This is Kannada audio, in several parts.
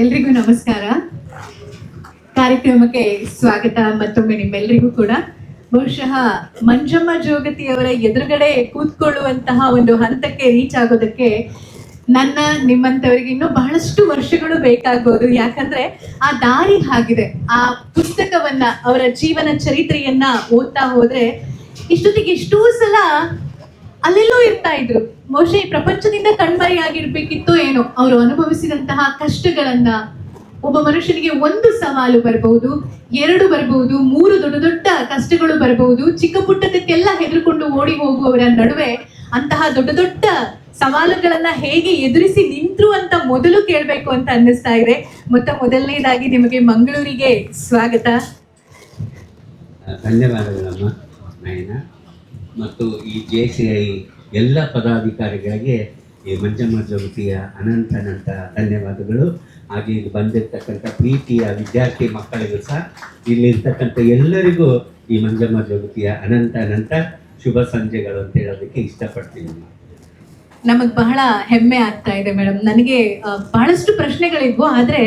ಎಲ್ರಿಗೂ ನಮಸ್ಕಾರ. ಕಾರ್ಯಕ್ರಮಕ್ಕೆ ಸ್ವಾಗತ ಮತ್ತೊಮ್ಮೆ ನಿಮ್ಮೆಲ್ಲರಿಗೂ ಕೂಡ. ಬಹುಶಃ ಮಂಜಮ್ಮ ಜೋಗತಿಯವರ ಎದುರುಗಡೆ ಕೂತ್ಕೊಳ್ಳುವಂತಹ ಒಂದು ಹಂತಕ್ಕೆ ರೀಚ್ ಆಗೋದಕ್ಕೆ ನನ್ನ, ನಿಮ್ಮಂತವರಿಗೆ ಇನ್ನೂ ಬಹಳಷ್ಟು ವರ್ಷಗಳು ಬೇಕಾಗ್ಬೋದು. ಯಾಕಂದ್ರೆ ಆ ದಾರಿ ಹಾಗಿದೆ. ಆ ಪುಸ್ತಕವನ್ನ, ಅವರ ಜೀವನ ಚರಿತ್ರೆಯನ್ನ ಓದ್ತಾ ಹೋದ್ರೆ ಇಷ್ಟೊತ್ತಿಗೆ ಎಷ್ಟೋ ಸಲ ಅಲ್ಲೆಲ್ಲೋ ಇರ್ತಾ ಇದ್ರು. ಬಹುಶಃ ಈ ಪ್ರಪಂಚದಿಂದ ಕಣ್ಮರೆಯಾಗಿರ್ಬೇಕಿತ್ತು ಏನೋ, ಅವರು ಅನುಭವಿಸಿದಂತಹ ಕಷ್ಟಗಳನ್ನ ಒಬ್ಬ ಮನುಷ್ಯನಿಗೆ ಒಂದು ಸವಾಲು ಬರಬಹುದು, ಎರಡು ಬರಬಹುದು, ಮೂರು ದೊಡ್ಡ ದೊಡ್ಡ ಕಷ್ಟಗಳು ಬರಬಹುದು, ಚಿಕ್ಕ ಪುಟ್ಟದಕ್ಕೆಲ್ಲ ಹೆದರ್ಕೊಂಡು ಓಡಿ ಹೋಗುವವರ ನಡುವೆ ಅಂತಹ ದೊಡ್ಡ ದೊಡ್ಡ ಸವಾಲುಗಳನ್ನ ಹೇಗೆ ಎದುರಿಸಿ ನಿಂತ್ರು ಅಂತ ಮೊದಲು ಕೇಳಬೇಕು ಅಂತ ಅನ್ನಿಸ್ತಾ ಇದೆ. ಮೊತ್ತ ಮೊದಲನೇದಾಗಿ ನಿಮಗೆ ಮಂಗಳೂರಿಗೆ ಸ್ವಾಗತ. ಧನ್ಯವಾದಗಳಮ್ಮ ಮತ್ತು ಈ ಜೆ ಸಿ ಐ ಎಲ್ಲ ಪದಾಧಿಕಾರಿಗಳಿಗೆ ಈ ಮಂಜಮ್ಮ ಜಗತಿಯ ಅನಂತ ಅನಂತ ಧನ್ಯವಾದಗಳು. ಹಾಗೆ ಇಲ್ಲಿ ಬಂದಿರತಕ್ಕಂಥ ಪ್ರೀತಿಯ ವಿದ್ಯಾರ್ಥಿ ಮಕ್ಕಳಿಗೂ ಸಹ ಇಲ್ಲಿರ್ತಕ್ಕಂಥ ಎಲ್ಲರಿಗೂ ಈ ಮಂಜಮ್ಮ ಜಗತಿಯ ಅನಂತ ಅನಂತ ಶುಭ ಸಂಜೆಗಳು ಅಂತ ಹೇಳೋದಕ್ಕೆ ಇಷ್ಟಪಡ್ತೀನಿ. ನಮಗ್ ಬಹಳ ಹೆಮ್ಮೆ ಆಗ್ತಾ ಇದೆ ಮೇಡಮ್ ನನಗೆ ಬಹಳಷ್ಟು ಪ್ರಶ್ನೆಗಳಿದ್ವು, ಆದ್ರೆ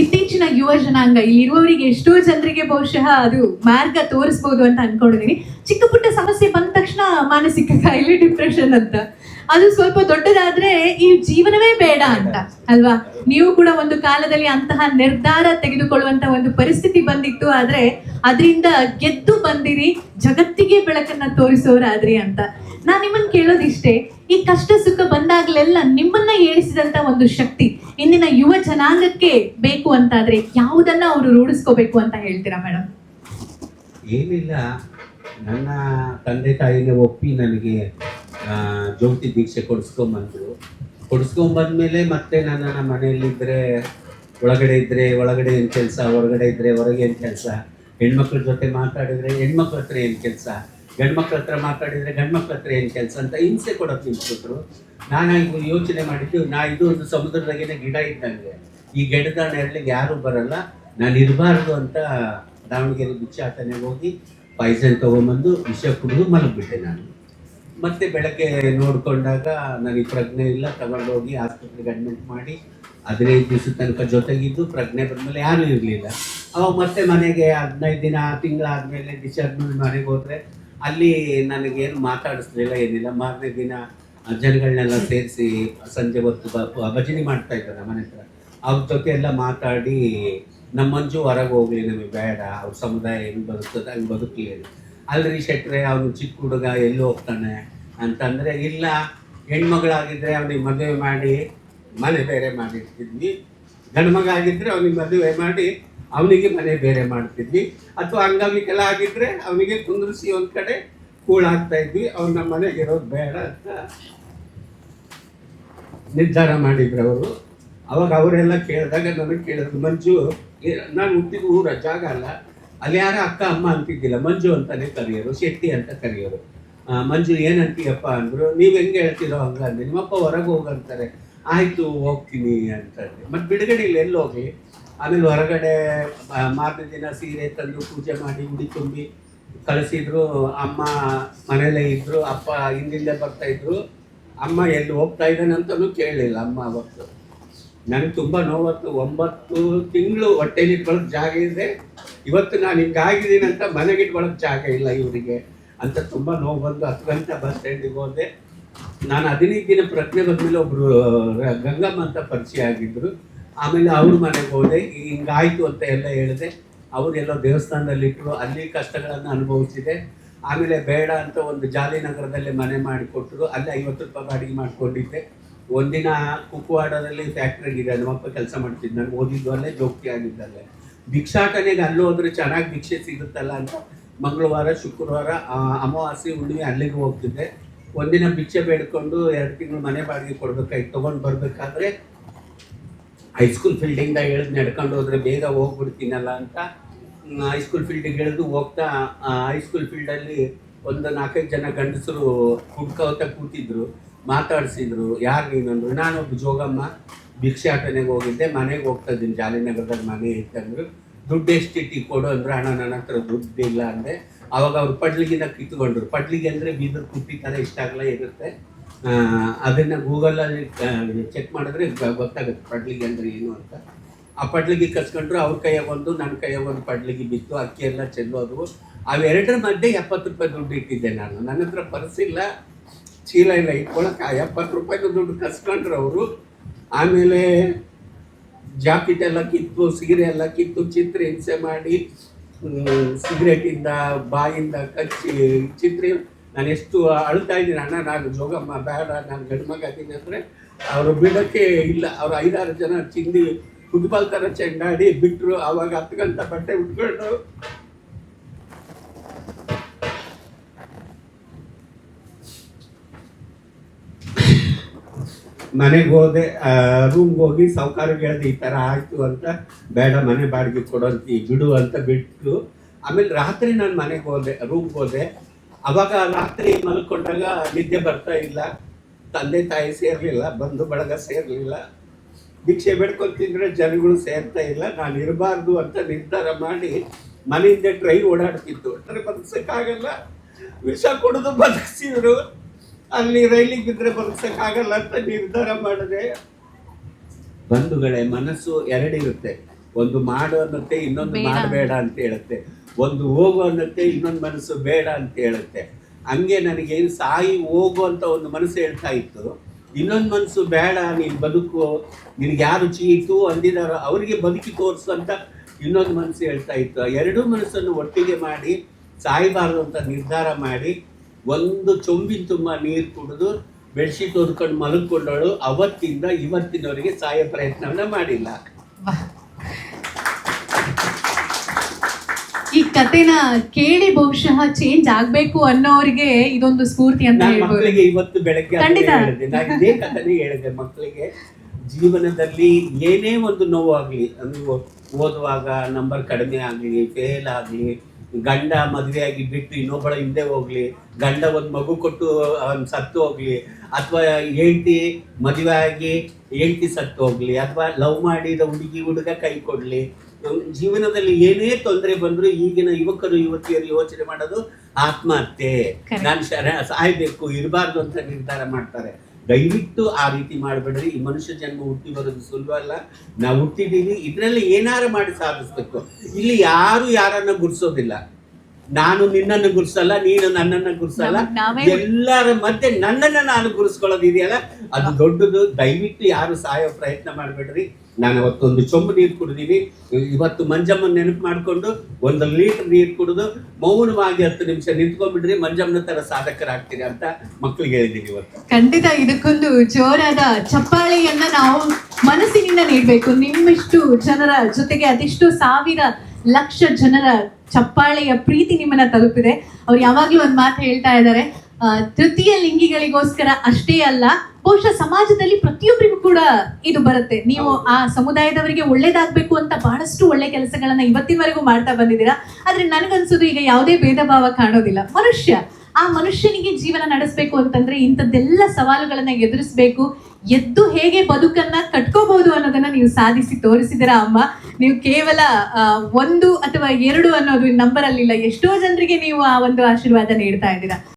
ಇತ್ತೀಚಿನ ಯುವ ಜನಾಂಗ ಇಲ್ಲಿರುವವರಿಗೆ ಎಷ್ಟೋ ಜನರಿಗೆ ಬಹುಶಃ ಅದು ಮಾರ್ಗ ತೋರಿಸ್ಬೋದು ಅಂತ ಅನ್ಕೊಂಡಿದೀನಿ. ಚಿಕ್ಕ ಪುಟ್ಟ ಸಮಸ್ಯೆ ಬಂದ ತಕ್ಷಣ ಮಾನಸಿಕ ಕಾಯಿಲೆ, ಡಿಪ್ರೆಷನ್ ಅಂತ. ಅದು ಸ್ವಲ್ಪ ದೊಡ್ಡದಾದ್ರೆ ಈ ಜೀವನವೇ ಬೇಡ ಅಂತ, ಅಲ್ವಾ? ನೀವು ಕೂಡ ಒಂದು ಕಾಲದಲ್ಲಿ ಅಂತಹ ನಿರ್ಧಾರ ತೆಗೆದುಕೊಳ್ಳುವಂತ ಒಂದು ಪರಿಸ್ಥಿತಿ ಬಂದಿತ್ತು, ಆದ್ರೆ ಅದರಿಂದ ಗೆದ್ದು ಬಂದಿರಿ, ಜಗತ್ತಿಗೆ ಬೆಳಕನ್ನ ತೋರಿಸೋರಾದ್ರಿ ಅಂತ. ನಾನ್ ನಿಮ್ಮನ್ನ ಕೇಳೋದಿಷ್ಟೇ ಈ ಕಷ್ಟ ಸುಖ ಬಂದಾಗಲೆಲ್ಲ ನಿಮ್ಮನ್ನ ಏಳಿಸಿದಂತ ಒಂದು ಶಕ್ತಿ ಇಂದಿನ ಯುವ ಜನಾಂಗಕ್ಕೆ ಬೇಕು ಅಂತಾದ್ರೆ ಯಾವುದನ್ನ ಅವರು ರೂಢಿಸ್ಕೋಬೇಕು ಅಂತ ಹೇಳ್ತೀರಾ ಮೇಡಮ್ ಏನಿಲ್ಲ. ನನ್ನ ತಂದೆ ತಾಯಿನೇ ಒಪ್ಪಿ ನನಗೆ ಜ್ಯೋತಿ ದೀಕ್ಷೆ ಕೊಡಿಸ್ಕೊಂಬಂದ್ರು. ಕೊಡಿಸ್ಕೊಂಬಂದ್ಮೇಲೆ ಮತ್ತೆ ನನ್ನ ಮನೆಯಲ್ಲಿದ್ದರೆ ಒಳಗಡೆ ಇದ್ದರೆ ಒಳಗಡೆ ಏನು ಕೆಲಸ, ಹೊರಗಡೆ ಇದ್ದರೆ ಹೊರಗೆ ಏನು ಕೆಲಸ, ಹೆಣ್ಮಕ್ಳ ಜೊತೆ ಮಾತಾಡಿದರೆ ಹೆಣ್ಮಕ್ಳ ಹತ್ರ ಏನು ಕೆಲಸ ಗಂಡ್ಮಕ್ಳ ಹತ್ರ ಮಾತಾಡಿದರೆ ಗಂಡ್ಮಕ್ಳ ಹತ್ರ ಏನು ಕೆಲಸ ಅಂತ ಹಿಂಸೆ ಕೊಡೋಕೆ ನಿಂತ್ಬಿಟ್ರು ನಾನಾಗಿ ಯೋಚನೆ ಮಾಡಿದ್ದು, ನಾ ಇದು ಒಂದು ಸಮುದ್ರದಾಗಿನ ಗಿಡ ಇದ್ದಂಗೆ ಈ ಗಿಡದ ನೆರಳಿಗೆ ಯಾರೂ ಬರಲ್ಲ. ನಾನು ಇರಬಾರ್ದು ಅಂತ ದಾವಣಗೆರೆ ಬಿಚ್ಚಾಟನೆ ಹೋಗಿ ಪಾಯ್ಸನ್ ತೊಗೊಂಬಂದು ವಿಷ ಕುಡಿದು ಮಲಗಿಬಿಟ್ಟೆ ನಾನು. ಮತ್ತೆ ಬೆಳಗ್ಗೆ ನೋಡಿಕೊಂಡಾಗ ನನಗೆ ಪ್ರಜ್ಞೆ ಇಲ್ಲ, ತಗೊಂಡೋಗಿ ಆಸ್ಪತ್ರೆಗೆ ಅಡ್ಮಿಟ್ ಮಾಡಿ ಹದಿನೈದು ದಿವಸದ ತನಕ ಜೊತೆಗಿದ್ದು ಪ್ರಜ್ಞೆ ಬಂದಮೇಲೆ ಯಾರೂ ಇರಲಿಲ್ಲ. ಅವಾಗ ಮತ್ತೆ ಮನೆಗೆ ಹದಿನೈದು ದಿನ, ತಿಂಗಳಾದಮೇಲೆ ಡಿಸ್ಚಾರ್ಜ್ ಮನೆಗೆ ಹೋದರೆ ಅಲ್ಲಿ ನನಗೇನು ಮಾತಾಡಿಸ್ಲಿಲ್ಲ, ಏನಿಲ್ಲ. ಮಾರನೇ ದಿನ ಜನಗಳನ್ನೆಲ್ಲ ಸೇರಿಸಿ ಸಂಜೆ ಹೊತ್ತು ಭಜನೆ ಮಾಡ್ತಾ ಇದ್ದಾರೆ ಮನೆ ಹತ್ರ. ಅವ್ರ ಜೊತೆ ಎಲ್ಲ ಮಾತಾಡಿ, ನಮ್ಮ ಮಂಜು ಹೊರಗೆ ಹೋಗ್ಲಿ, ನಮಗೆ ಬೇಡ. ಅವ್ರ ಸಮುದಾಯ ಹೆಂಗೆ ಬದುಕ್ತದೆ ಹಂಗೆ ಬದುಕಲಿ ಅಲ್ರಿ ಶೆಟ್ರೆ, ಅವನು ಚಿಕ್ಕ ಹುಡುಗ, ಎಲ್ಲಿ ಹೋಗ್ತಾನೆ ಅಂತಂದರೆ, ಇಲ್ಲ ಹೆಣ್ಮಗಳಾಗಿದ್ದರೆ ಅವನಿಗೆ ಮದುವೆ ಮಾಡಿ, ಮನೆ ಬೇರೆ ಮಾಡಿರ್ತಿದ್ವಿ ಗಂಡು ಮಗ ಆಗಿದ್ದರೆ ಅವನಿಗೆ ಮದುವೆ ಮಾಡಿ, ಅವನಿಗೆ ಮನೆ ಬೇರೆ ಮಾಡ್ತಿದ್ವಿ. ಅಥವಾ ಅಂಗವಿಕಲ ಆಗಿದ್ದರೆ ಅವನಿಗೆ ಕುಂದ್ರಿಸಿ ಒಂದು ಕಡೆ ಕೂಳಾಗ್ತಾ ಇದ್ವಿ. ಅವ್ರು ನಮ್ಮ ಮನೆಗೆ ಇರೋದು ಬೇಡ ಅಂತ ನಿರ್ಧಾರ ಮಾಡಿದ್ರು ಅವರು. ಅವಾಗ ಅವರೆಲ್ಲ ಕೇಳಿದಾಗ ನನಗೆ ಕೇಳಿದ್ರು, ಮಂಜು ನಾನು ಹುಟ್ಟಿದ ಊರ ಜಾಗ ಅಲ್ಲ. ಅಲ್ಲಿ ಯಾರ ಅಕ್ಕ, ಅಮ್ಮ ಅಂತಿದ್ದಿಲ್ಲ. ಮಂಜು ಅಂತಾನೆ ಕರೆಯೋರು, ಶೆಟ್ಟಿ ಅಂತ ಕರೆಯೋರು. ಮಂಜು, ಏನಂತೀಯಪ್ಪ ಅಂದ್ರು, ನೀವು ಹೆಂಗೆ ಹೇಳ್ತೀರೋ ಹಂಗ ಅಂದೆ ನಿಮ್ಮಪ್ಪ ಹೊರಗೆ ಹೋಗಂತಾರೆ. ಆಯ್ತು, ಹೋಗ್ತೀನಿ ಅಂತಂದೆ. ಮತ್ತೆ ಬಿಡುಗಡೆ ಇಲ್ಲ ಎಲ್ಲಿ ಹೋಗಿ ಆಮೇಲೆ ಹೊರಗಡೆ ಮಾರನೇ ದಿನ ಸೀರೆ ತಂದು ಪೂಜೆ ಮಾಡಿ ಉಡಿ ತುಂಬಿ ಕಳಿಸಿದ್ರು. ಅಮ್ಮ ಮನೆಯಲ್ಲೇ ಇದ್ದರು ಅಪ್ಪ ಹಿಂದಿಂದೆ ಬರ್ತಾಯಿದ್ರು ಅಮ್ಮ ಎಲ್ಲಿ ಹೋಗ್ತಾ ಇದ್ದಾನೆ ಅಂತಲೂ ಕೇಳಲಿಲ್ಲ ಅಮ್ಮ ಅವತ್ತು. ನನಗೆ ತುಂಬ ನೋವತ್ತು, ಒಂಬತ್ತು ತಿಂಗಳು ಹೊಟ್ಟೆಲಿ ಇಟ್ಕೊಳ್ಳೋಕೆ ಜಾಗ ಇದೆ ಇವತ್ತು ನಾನು ಹಿಂಗಾಗಿದ್ದೀನಿ ಅಂತ ಮನೆಗೆ ಇಟ್ಕೊಳ್ಳೋಕೆ ಜಾಗ ಇಲ್ಲ ಇವರಿಗೆ ಅಂತ ತುಂಬ ನೋವು ಬಂದು ಹತ್ತು ಗಂಟೆ ಬಸ್ ಸ್ಟ್ಯಾಂಡಿಗೆ ಹೋದೆ. ನಾನು ಹದಿನೈದು ದಿನ ಪ್ರಜ್ಞೆ ಬಂದಮೇಲೆ ಒಬ್ಬರು ಗಂಗಮ್ಮ ಅಂತ ಪರಿಚಯ ಆಗಿದ್ದರು ಆಮೇಲೆ ಅವ್ರ ಮನೆಗೆ ಹೋದೆ. ಹಿಂಗಾಯಿತು ಅಂತ ಎಲ್ಲ ಹೇಳಿದೆ. ಅವರೆಲ್ಲೋ ದೇವಸ್ಥಾನದಲ್ಲಿ ಇಟ್ಟರು ಅಲ್ಲಿ ಕಷ್ಟಗಳನ್ನು ಅನುಭವಿಸಿದೆ. ಆಮೇಲೆ ಬೇಡ ಅಂತ ಒಂದು ಜಾಲಿನಗರದಲ್ಲಿ ಮನೆ ಮಾಡಿಕೊಟ್ಟರು ಅಲ್ಲಿ ಐವತ್ತು ರೂಪಾಯಿ ಬಾಡಿಗೆ ಮಾಡಿಕೊಂಡಿದ್ದೆ. ಒಂದಿನ ಕುಕ್ವಾಡದಲ್ಲಿ ಫ್ಯಾಕ್ಟ್ರಿಗೆ ನಮ್ಮಪ್ಪ ಕೆಲಸ ಮಾಡ್ತಿದ್ದೆ. ನಾನು ಓದಿದ್ದು ಅಲ್ಲೇ, ಜೋಗ್ತಿ ಆಗಿದ್ದಲ್ಲೇ ಭಿಕ್ಷಾಟನೆಗೆ ಅಲ್ಲಿ ಹೋದ್ರೆ ಚೆನ್ನಾಗಿ ಭಿಕ್ಷೆ ಸಿಗುತ್ತಲ್ಲ ಅಂತ ಮಂಗಳವಾರ, ಶುಕ್ರವಾರ ಅಮಾವಾಸ್ಯೆ ಹುಣ್ಣಿಮೆ ಅಲ್ಲಿಗೆ ಹೋಗ್ತಿದ್ದೆ. ಒಂದಿನ ಭಿಕ್ಷೆ ಬೇಡ್ಕೊಂಡು ಎರಡು ತಿಂಗಳು ಮನೆ ಬಾಡಿಗೆ ಕೊಡ್ಬೇಕಾಯ್ತು, ತೊಗೊಂಡು ಬರಬೇಕಾದ್ರೆ ಹೈಸ್ಕೂಲ್ ಫೀಲ್ಡಿಂಗ್ ಇಳಿದು ನಡ್ಕೊಂಡು ಹೋದ್ರೆ ಬೇಗ ಹೋಗ್ಬಿಡ್ತೀನಲ್ಲ ಅಂತ ಹೈಸ್ಕೂಲ್ ಫೀಲ್ಡಿಗೆ ಇಳಿದು ಹೋಗ್ತಾ ಹೈಸ್ಕೂಲ್ ಫೀಲ್ಡಲ್ಲಿ ಒಂದು ನಾಲ್ಕೈದು ಜನ ಗಂಡಸರು ಹುಡ್ಕೋತ ಕೂತಿದ್ರು, ಮಾತಾಡಿಸಿದ್ರು, ಯಾರು ನೀನಂದ್ರು. ನಾನೊಬ್ಬ ಜೋಗಮ್ಮ ಭಿಕ್ಷಾಟನೆಗೆ ಹೋಗಿದ್ದೆ, ಮನೆಗೆ ಹೋಗ್ತಾ ಇದ್ದೀನಿ, ಜಾಲಿನಗರದಲ್ಲಿ ಮನೆ ಇತ್ತಂದ್ರು. ದುಡ್ಡು ಎಷ್ಟಿಟ್ಟು ಕೊಡು ಅಂದ್ರೆ, ಅಣ್ಣ, ನನ್ನ ಹತ್ರ ದುಡ್ಡು ಇಲ್ಲ ಅವಾಗ ಅವ್ರು ಪಡ್ಲಿಗಿನ ಕಿತ್ಕೊಂಡ್ರು ಪಡ್ಲಿಗೆ ಅಂದರೆ ಬೀದರ್ ಕುಟ್ಟಿ ಥರ ಆಗಲ್ಲ ಇರುತ್ತೆ ಅದನ್ನು ಗೂಗಲಲ್ಲಿ ಚೆಕ್ ಮಾಡಿದ್ರೆ ಗೊತ್ತಾಗುತ್ತೆ ಪಡ್ಲಿಗೆ ಅಂದರೆ ಏನು ಅಂತ. ಆ ಪಡ್ಲಿಗೆ ಕಸ್ಕೊಂಡ್ರು ಅವ್ರ ಕೈಯಾಗ ಒಂದು ನನ್ನ ಕೈಯಾಗ ಒಂದು ಪಡ್ಲಿಗೆ ಬಿತ್ತು, ಅಕ್ಕಿ ಎಲ್ಲ ಚೆಲ್ಲೋದು. ಅವೆರಡರ ಮಧ್ಯೆ ಎಪ್ಪತ್ತು ರೂಪಾಯಿ ದುಡ್ಡು ಇಟ್ಟಿದ್ದೆ ನಾನು. ನನ್ನ ಹತ್ರ ಪರ್ಸಿಲ್ಲ ಚೀಲ ಇಲ್ಲ ಇಟ್ಕೊಳಕ್ಕೆ ಆ ಎಪ್ಪತ್ತು ರೂಪಾಯಿ ದುಡ್ಡು ಕಸ್ಕೊಂಡ್ರು ಅವರು. ಆಮೇಲೆ ಜಾಕೆಟ್ ಎಲ್ಲ ಕಿತ್ತು, ಸೀರೆ ಎಲ್ಲ ಕಿತ್ತು, ಚಿತ್ರ ಹಿಂಸೆ ಮಾಡಿ ಸಿಗರೇಟಿಂದ ಬಾಯಿಂದ ಕಚ್ಚಿ, ಚಿತ್ರಿ, ನಾನು ಎಷ್ಟು ಅಳ್ತಾ ಇದ್ದೀನಿ ಅಣ್ಣ, ನಾನು ಜೋಗಮ್ಮ, ಬೇಡ, ನಾನು ಗಂಡು ಮಗ ಅಂದರೆ ಅವರು ಬಿಡೋಕ್ಕೆ ಇಲ್ಲ. ಅವ್ರು ಐದಾರು ಜನ ಚಿಂದಿ, ಫುಟ್ಬಾಲ್ ಥರ ಚೆಂಡಾಡಿ ಬಿಟ್ಟರು ಅವಾಗ ಹತ್ತು ಗಂಟೆ ಬಟ್ಟೆ ಉಟ್ಕೊಂಡು ಮನೆಗೆ ಹೋದೆ ರೂಮ್ಗೆ ಹೋಗಿ ಸಾವುಕಾರಿಗೆ ಹೇಳಿದೆ ಈ ಥರ ಆಯಿತು ಅಂತ ಬೇಡ, ಮನೆ ಬಾಡಿಗೆ ಕೊಡೋಂತಿ ಬಿಡು ಅಂತ ಬಿಟ್ಟು ಆಮೇಲೆ ರಾತ್ರಿ ನಾನು ಮನೆಗೆ ಹೋದೆ ರೂಮ್ಗೆ ಹೋದೆ. ಅವಾಗ ರಾತ್ರಿ ಮಲ್ಕೊಂಡಾಗ ನಿದ್ದೆ ಬರ್ತಾ ಇಲ್ಲ. ತಂದೆ, ತಾಯಿ ಸೇರಲಿಲ್ಲ, ಬಂಧು, ಬಳಗ ಸೇರಲಿಲ್ಲ. ಭಿಕ್ಷೆ ಬೇಡ್ಕೊತಿದ್ರೆ ತಿಂದ್ರೆ ಜನಗಳು ಸೇರ್ತಾ ಇಲ್ಲ. ನಾನು ಇರಬಾರ್ದು ಅಂತ ನಿರ್ಧಾರ ಮಾಡಿ ಮನೆಯಿಂದ ಟ್ರೈ ಓಡಾಡ್ತಿತ್ತು ಟ್ರೈ ವಿಷ ಕುಡಿದು ಬದುಕಿಸಿದ್ರು. ಅಲ್ಲಿ ರೈಲಿಗೆ ಬಿದ್ದರೆ ಬದುಕ್ಸಕ್ಕಾಗಲ್ಲ ಅಂತ ನಿರ್ಧಾರ ಮಾಡಿದೆ. ಬಂಧುಗಳೇ ಮನಸ್ಸು ಎರಡಿರುತ್ತೆ. ಒಂದು ಮಾಡು ಅನ್ನತ್ತೆ ಇನ್ನೊಂದು ಬೇಡ. ಮಾಡಬೇಡ ಅಂತ ಹೇಳುತ್ತೆ. ಒಂದು ಹೋಗು ಅನ್ನತ್ತೆ ಇನ್ನೊಂದು ಮನಸ್ಸು ಬೇಡ ಅಂತ ಹೇಳುತ್ತೆ. ಹಂಗೆ ನನಗೆ ಸಾಯಿ ಹೋಗು ಅಂತ ಒಂದು ಮನಸ್ಸು ಹೇಳ್ತಾ ಇತ್ತು. ಇನ್ನೊಂದು ಮನಸ್ಸು ಬೇಡ ನೀನು ಬದುಕು ನಿನಗೆ ಯಾರು ಚೀತು ಅಂದಿದಾರೋ ಅವರಿಗೆ ಬದುಕಿ ತೋರಿಸು ಅಂತ ಇನ್ನೊಂದು ಮನಸ್ಸು ಹೇಳ್ತಾ ಇತ್ತು. ಆ ಎರಡೂ ಮನಸ್ಸನ್ನು ಒಟ್ಟಿಗೆ ಮಾಡಿ ಸಾಯಬಾರ್ದು ಅಂತ ನಿರ್ಧಾರ ಮಾಡಿ ಒಂದು ಚೊಂಬಿನ ತುಂಬ ನೀರು ಕುಡಿದು ಬೆಡ್ಶೀಟ್ ಹೊದ್ಕೊಂಡು ಮಲಗ್ಕೊಂಡವಳು ಅವತ್ತಿಂದ ಇವತ್ತಿನವರಿಗೆ ಸಾಯೋ ಪ್ರಯತ್ನವನ್ನ ಮಾಡಿಲ್ಲ. ಈ ಕತೆನ ಕೇಳಿ ಬಹುಶಃ ಚೇಂಜ್ ಆಗ್ಬೇಕು ಅನ್ನೋರಿಗೆ ಇದೊಂದು ಸ್ಫೂರ್ತಿ ಅಂತ ನಾನು ಹೇಳ್ಬೋದು. ಮಕ್ಕಳಿಗೆ ಇವತ್ತು ಬೆಳಗ್ಗೆ ಅದನ್ನೇ ಖಂಡಿತ. ಹೇಳಿದೆ. ನಾನು ಇದೇ ಕಥೆನೇ ಹೇಳಿದೆ. ಮಕ್ಕಳಿಗೆ ಜೀವನದಲ್ಲಿ ಏನೇ ಒಂದು ನೋವಾಗ್ಲಿ ನೀವು ಓದುವಾಗ ನಂಬರ್ ಕಡಿಮೆ ಆಗಲಿ ಫೇಲ್ ಆಗಲಿ ಗಂಡ ಮದುವೆ ಆಗಿ ಬಿಟ್ಟು ಇನ್ನೊಬ್ಬಳ ಹಿಂದೆ ಹೋಗ್ಲಿ ಗಂಡ ಒಂದು ಮಗು ಕೊಟ್ಟು ಅವ್ನ್ ಸತ್ತು ಹೋಗ್ಲಿ ಅಥವಾ ಹೆಂಡತಿ ಮದುವೆ ಆಗಿ ಹೆಂಡತಿ ಸತ್ತು ಹೋಗ್ಲಿ ಅಥವಾ ಲವ್ ಮಾಡಿದ ಹುಡುಗಿ ಹುಡುಗ ಕೈ ಕೊಡ್ಲಿ ಜೀವನದಲ್ಲಿ ಏನೇ ತೊಂದರೆ ಬಂದ್ರು ಈಗಿನ ಯುವಕರು ಯುವತಿಯರು ಯೋಚನೆ ಮಾಡೋದು ಆತ್ಮಹತ್ಯೆ. ನಾನು ಸಾಯ್ಬೇಕು ಇರಬಾರ್ದು ಅಂತ ನಿರ್ಧಾರ ಮಾಡ್ತಾರೆ. ದಯವಿಟ್ಟು ಆ ರೀತಿ ಮಾಡಬೇಡ್ರಿ. ಈ ಮನುಷ್ಯ ಜನ್ಮ ಹುಟ್ಟಿ ಬರೋದು ಸುಲಭ ಅಲ್ಲ. ನಾವು ಹುಟ್ಟಿದ್ದೀವಿ ಇದರಲ್ಲಿ ಏನಾರು ಮಾಡಿ ಸಾಧಿಸ್ಬೇಕು. ಇಲ್ಲಿ ಯಾರು ಯಾರನ್ನ ಗುರ್ಸೋದಿಲ್ಲ. ನಾನು ನಿನ್ನನ್ನು ಗುರ್ಸಲ್ಲ ನೀನು ನನ್ನನ್ನು ಗುರ್ಸಲ್ಲ. ಎಲ್ಲರ ಮಧ್ಯೆ ನನ್ನನ್ನ ನಾನು ಗುರುಸ್ಕೊಳ್ಳೋದು ಇದೆಯಲ್ಲ ಅದು ದೊಡ್ಡದು. ದಯವಿಟ್ಟು ಯಾರು ಸಾಯೋ ಪ್ರಯತ್ನ ಮಾಡಬೇಡ್ರಿ. ನಾನು ಅವತ್ತೊಂದು ಚೊಂಬು ನೀರು ಕುಡಿದೀನಿ. ಇವತ್ತು ಮಂಜಮ್ಮನ ನೆನಪು ಮಾಡಿಕೊಂಡು ಒಂದು ಲೀಟರ್ ನೀರು ಕುಡಿದು ಮೌನವಾಗಿ ಹತ್ತು ನಿಮಿಷ ನಿಂತ್ಕೊಂಡ್ಬಿಡ್ರಿ, ಮಂಜಮ್ಮನ ತರ ಸಾಧಕರಾಗ್ತೀರಿ ಅಂತ ಮಕ್ಕಳಿಗೆ ಹೇಳಿದ್ದೀನಿ ಇವತ್ತು. ಖಂಡಿತ ಇದಕ್ಕೊಂದು ಜೋರಾದ ಚಪ್ಪಾಳೆಯನ್ನ ನಾವು ಮನಸ್ಸಿನಿಂದ ನೀಡಬೇಕು. ನಿಮ್ಮಿಷ್ಟು ಜನರ ಜೊತೆಗೆ ಅದೆಷ್ಟು ಸಾವಿರ ಲಕ್ಷ ಜನರ ಚಪ್ಪಾಳೆಯ ಪ್ರೀತಿ ನಿಮ್ಮನ್ನ ತಲುಪಿದೆ. ಅವ್ರು ಯಾವಾಗ್ಲೂ ಒಂದ್ ಮಾತು ಹೇಳ್ತಾ ಇದ್ದಾರೆ. ತೃತೀಯ ಲಿಂಗಿಗಳಿಗೋಸ್ಕರ ಅಷ್ಟೇ ಅಲ್ಲ ಬಹುಶಃ ಸಮಾಜದಲ್ಲಿ ಪ್ರತಿಯೊಬ್ಬರಿಗೂ ಕೂಡ ಇದು ಬರುತ್ತೆ. ನೀವು ಆ ಸಮುದಾಯದವರಿಗೆ ಒಳ್ಳೇದಾಗ್ಬೇಕು ಅಂತ ಬಹಳಷ್ಟು ಒಳ್ಳೆ ಕೆಲಸಗಳನ್ನ ಇವತ್ತಿನವರೆಗೂ ಮಾಡ್ತಾ ಬಂದಿದ್ದೀರಾ. ಆದ್ರೆ ನನಗನ್ಸೋದು ಈಗ ಯಾವುದೇ ಭೇದ ಭಾವ ಕಾಣೋದಿಲ್ಲ. ಮನುಷ್ಯ ಆ ಮನುಷ್ಯನಿಗೆ ಜೀವನ ನಡೆಸಬೇಕು ಅಂತಂದ್ರೆ ಇಂಥದ್ದೆಲ್ಲ ಸವಾಲುಗಳನ್ನ ಎದುರಿಸಬೇಕು. ಎದ್ದು ಹೇಗೆ ಬದುಕನ್ನ ಕಟ್ಕೋಬಹುದು ಅನ್ನೋದನ್ನ ನೀವು ಸಾಧಿಸಿ ತೋರಿಸಿದಿರ ಅಮ್ಮ. ನೀವು ಕೇವಲ ಒಂದು ಅಥವಾ ಎರಡು ಅನ್ನೋದು ನಂಬರ್ ಅಲ್ಲಿಲ್ಲ ಎಷ್ಟೋ ಜನರಿಗೆ ನೀವು ಆ ಒಂದು ಆಶೀರ್ವಾದ ನೀಡ್ತಾ ಇದ್ದೀರಾ.